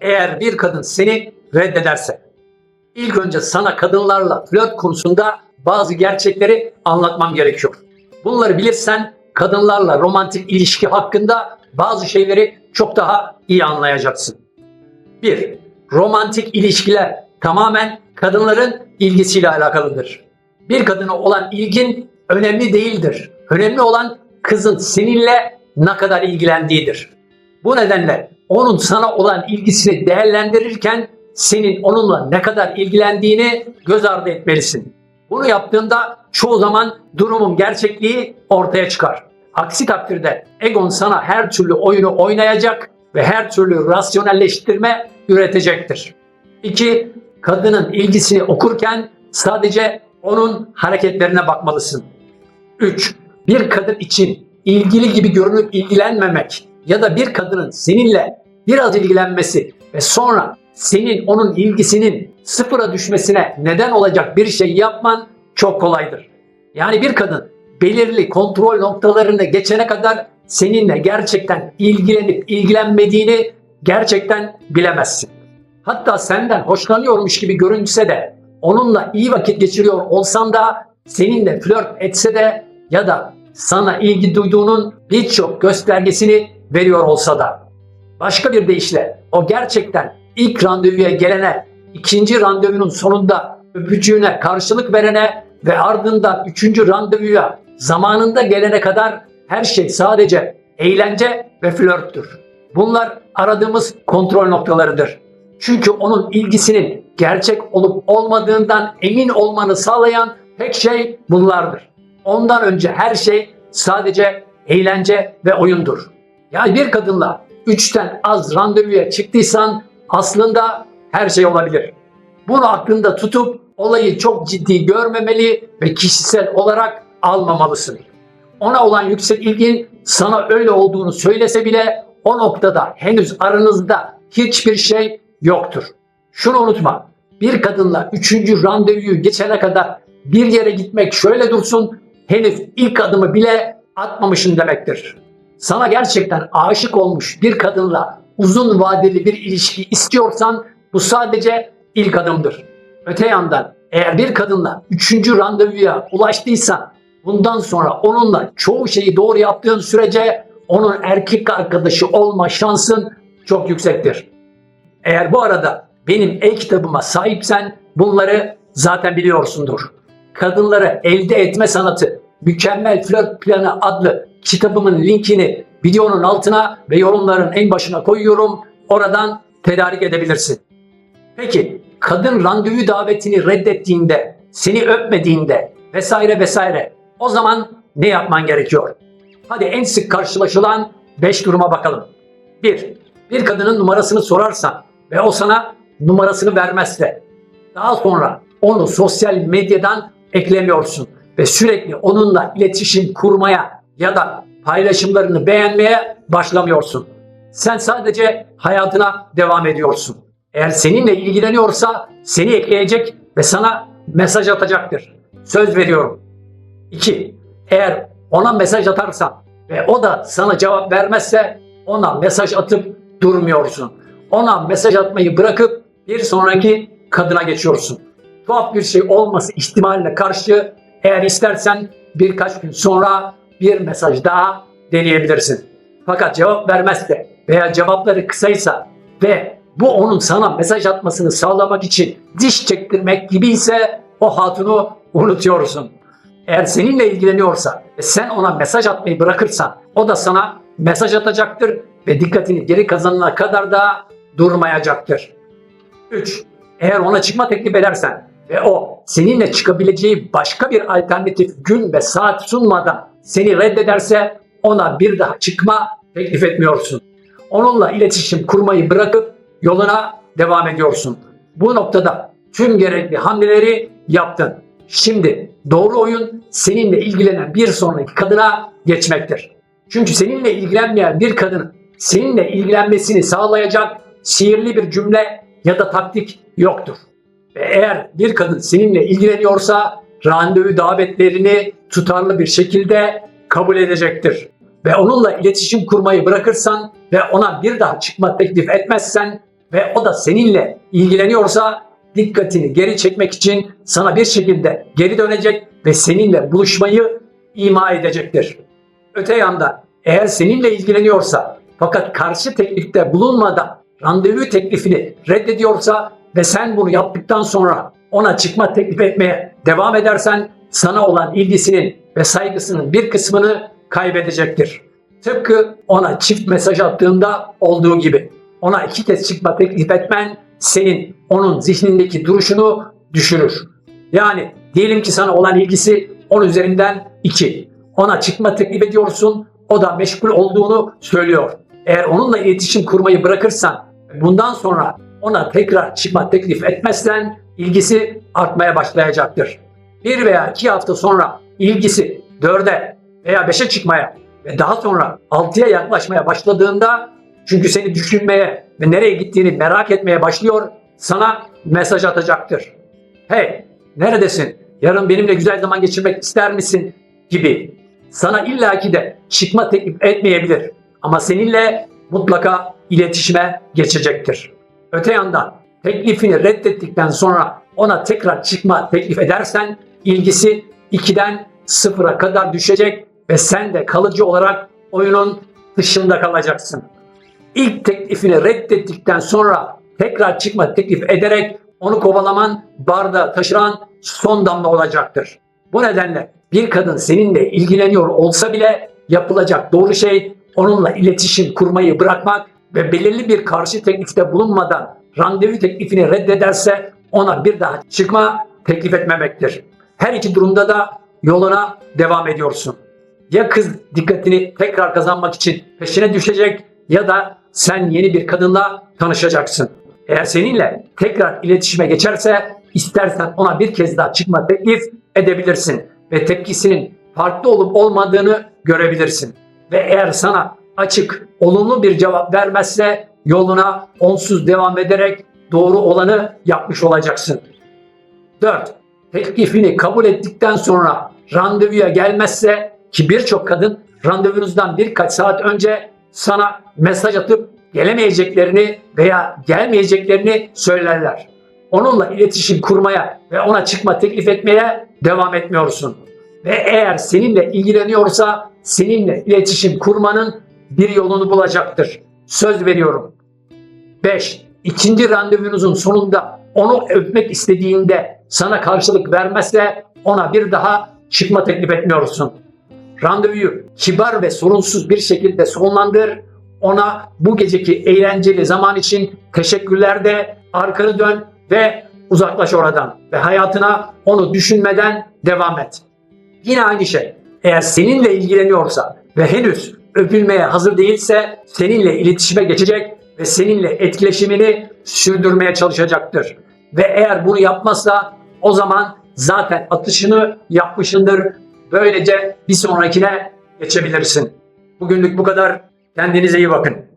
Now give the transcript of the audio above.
Eğer bir kadın seni reddederse, ilk önce sana kadınlarla flört konusunda bazı gerçekleri anlatmam gerekiyor. Bunları bilirsen kadınlarla romantik ilişki hakkında bazı şeyleri çok daha iyi anlayacaksın. 1. Romantik ilişkiler tamamen kadınların ilgisiyle alakalıdır. Bir kadına olan ilgin önemli değildir. Önemli olan kızın seninle ne kadar ilgilendiğidir. Bu nedenle onun sana olan ilgisini değerlendirirken senin onunla ne kadar ilgilendiğini göz ardı etmelisin. Bunu yaptığında çoğu zaman durumun gerçekliği ortaya çıkar. Aksi takdirde Egon sana her türlü oyunu oynayacak ve her türlü rasyonelleştirme üretecektir. 2. Kadının ilgisini okurken sadece onun hareketlerine bakmalısın. 3. Bir kadın için ilgili gibi görünüp ilgilenmemek ya da bir kadının seninle biraz ilgilenmesi ve sonra senin onun ilgisinin sıfıra düşmesine neden olacak bir şey yapman çok kolaydır. Yani bir kadın belirli kontrol noktalarını geçene kadar seninle gerçekten ilgilenip ilgilenmediğini gerçekten bilemezsin. Hatta senden hoşlanıyormuş gibi görünse de onunla iyi vakit geçiriyor olsan da seninle flört etse de ya da sana ilgi duyduğunun birçok göstergesini veriyor olsa da. Başka bir deyişle o gerçekten ilk randevuya gelene, ikinci randevunun sonunda öpücüğüne karşılık verene ve ardından üçüncü randevuya zamanında gelene kadar her şey sadece eğlence ve flörttür. Bunlar aradığımız kontrol noktalarıdır. Çünkü onun ilgisinin gerçek olup olmadığından emin olmanı sağlayan tek şey bunlardır. Ondan önce her şey sadece eğlence ve oyundur. Yani bir kadınla üçten az randevuya çıktıysan aslında her şey olabilir. Bunu aklında tutup olayı çok ciddi görmemeli ve kişisel olarak almamalısın. Ona olan yüksek ilgin sana öyle olduğunu söylese bile o noktada henüz aranızda hiçbir şey yoktur. Şunu unutma. Bir kadınla üçüncü randevuyu geçene kadar bir yere gitmek şöyle dursun henüz ilk adımı bile atmamışın demektir. Sana gerçekten aşık olmuş bir kadınla uzun vadeli bir ilişki istiyorsan bu sadece ilk adımdır. Öte yandan eğer bir kadınla üçüncü randevuya ulaştıysan bundan sonra onunla çoğu şeyi doğru yaptığın sürece onun erkek arkadaşı olma şansın çok yüksektir. Eğer bu arada benim e-kitabıma sahipsen bunları zaten biliyorsundur. Kadınları elde etme sanatı Mükemmel Flört Planı adlı kitabımın linkini videonun altına ve yorumların en başına koyuyorum. Oradan tedarik edebilirsin. Peki kadın randevu davetini reddettiğinde, seni öpmediğinde vesaire vesaire o zaman ne yapman gerekiyor? Hadi en sık karşılaşılan 5 duruma bakalım. 1. Bir kadının numarasını sorarsan ve o sana numarasını vermezse daha sonra onu sosyal medyadan eklemiyorsun ve sürekli onunla iletişim kurmaya ya da paylaşımlarını beğenmeye başlamıyorsun. Sen sadece hayatına devam ediyorsun. Eğer seninle ilgileniyorsa seni ekleyecek ve sana mesaj atacaktır. Söz veriyorum. 2. Eğer ona mesaj atarsan ve o da sana cevap vermezse ona mesaj atıp durmuyorsun. Ona mesaj atmayı bırakıp bir sonraki kadına geçiyorsun. Tuhaf bir şey olması ihtimaline karşı eğer istersen birkaç gün sonra bir mesaj daha deneyebilirsin. Fakat cevap vermezse veya cevapları kısaysa ve bu onun sana mesaj atmasını sağlamak için diş çektirmek gibi ise o hatunu unutuyorsun. Eğer seninle ilgileniyorsa ve sen ona mesaj atmayı bırakırsan o da sana mesaj atacaktır ve dikkatini geri kazanana kadar da durmayacaktır. 3. Eğer ona çıkma teklif edersen ve o seninle çıkabileceği başka bir alternatif gün ve saat sunmadan seni reddederse ona bir daha çıkma teklif etmiyorsun. Onunla iletişim kurmayı bırakıp yoluna devam ediyorsun. Bu noktada tüm gerekli hamleleri yaptın. Şimdi doğru oyun seninle ilgilenen bir sonraki kadına geçmektir. Çünkü seninle ilgilenmeyen bir kadının seninle ilgilenmesini sağlayacak sihirli bir cümle ya da taktik yoktur. Ve eğer bir kadın seninle ilgileniyorsa randevu davetlerini tutarlı bir şekilde kabul edecektir. Ve onunla iletişim kurmayı bırakırsan ve ona bir daha çıkma teklif etmezsen ve o da seninle ilgileniyorsa dikkatini geri çekmek için sana bir şekilde geri dönecek ve seninle buluşmayı ima edecektir. Öte yanda eğer seninle ilgileniyorsa fakat karşı teklifte bulunmadan randevu teklifini reddediyorsa ve sen bunu yaptıktan sonra ona çıkma teklif etmeye devam edersen sana olan ilgisinin ve saygısının bir kısmını kaybedecektir. Tıpkı ona çift mesaj attığında olduğu gibi. Ona iki kez çıkma teklif etmen senin onun zihnindeki duruşunu düşürür. Yani diyelim ki sana olan ilgisi 10 üzerinden 2. Ona çıkma teklif ediyorsun, o da meşgul olduğunu söylüyor. Eğer onunla iletişim kurmayı bırakırsan, bundan sonra ona tekrar çıkma teklif etmezsen ilgisi artmaya başlayacaktır. Bir veya iki hafta sonra ilgisi 4'e veya 5'e çıkmaya ve daha sonra 6'ya yaklaşmaya başladığında çünkü seni düşünmeye ve nereye gittiğini merak etmeye başlıyor, sana mesaj atacaktır. Hey, neredesin? Yarın benimle güzel zaman geçirmek ister misin? gibi. Sana illaki de çıkma teklif etmeyebilir ama seninle mutlaka iletişime geçecektir. Öte yandan teklifini reddettikten sonra ona tekrar çıkma teklif edersen ilgisi 2'den 0'a kadar düşecek ve sen de kalıcı olarak oyunun dışında kalacaksın. İlk teklifini reddettikten sonra tekrar çıkma teklif ederek onu kovalaman bardağı taşıran son damla olacaktır. Bu nedenle bir kadın seninle ilgileniyor olsa bile yapılacak doğru şey onunla iletişim kurmayı bırakmak ve belirli bir karşı teklifte bulunmadan randevu teklifini reddederse ona bir daha çıkma teklif etmemektir. Her iki durumda da yoluna devam ediyorsun. Ya kız dikkatini tekrar kazanmak için peşine düşecek ya da sen yeni bir kadınla tanışacaksın. Eğer seninle tekrar iletişime geçerse istersen ona bir kez daha çıkma teklif edebilirsin ve tepkisinin farklı olup olmadığını görebilirsin. Ve eğer sana açık, olumlu bir cevap vermezse yoluna onsuz devam ederek doğru olanı yapmış olacaksın. 4. Teklifini kabul ettikten sonra randevuya gelmezse ki birçok kadın randevunuzdan birkaç saat önce sana mesaj atıp gelemeyeceklerini veya gelmeyeceklerini söylerler. Onunla iletişim kurmaya ve ona çıkma teklif etmeye devam etmiyorsun. Ve eğer seninle ilgileniyorsa seninle iletişim kurmanın bir yolunu bulacaktır. Söz veriyorum. 5. İkinci randevunuzun sonunda onu öpmek istediğinde sana karşılık vermezse ona bir daha çıkma teklif etmiyorsun. Randevuyu kibar ve sorunsuz bir şekilde sonlandır. Ona bu geceki eğlenceli zaman için teşekkürler de arkanı dön ve uzaklaş oradan ve hayatına onu düşünmeden devam et. Yine aynı şey. Eğer seninle ilgileniyorsa ve henüz öpülmeye hazır değilse seninle iletişime geçecek ve seninle etkileşimini sürdürmeye çalışacaktır. Ve eğer bunu yapmazsa o zaman zaten atışını yapmışındır. Böylece bir sonrakine geçebilirsin. Bugünlük bu kadar. Kendinize iyi bakın.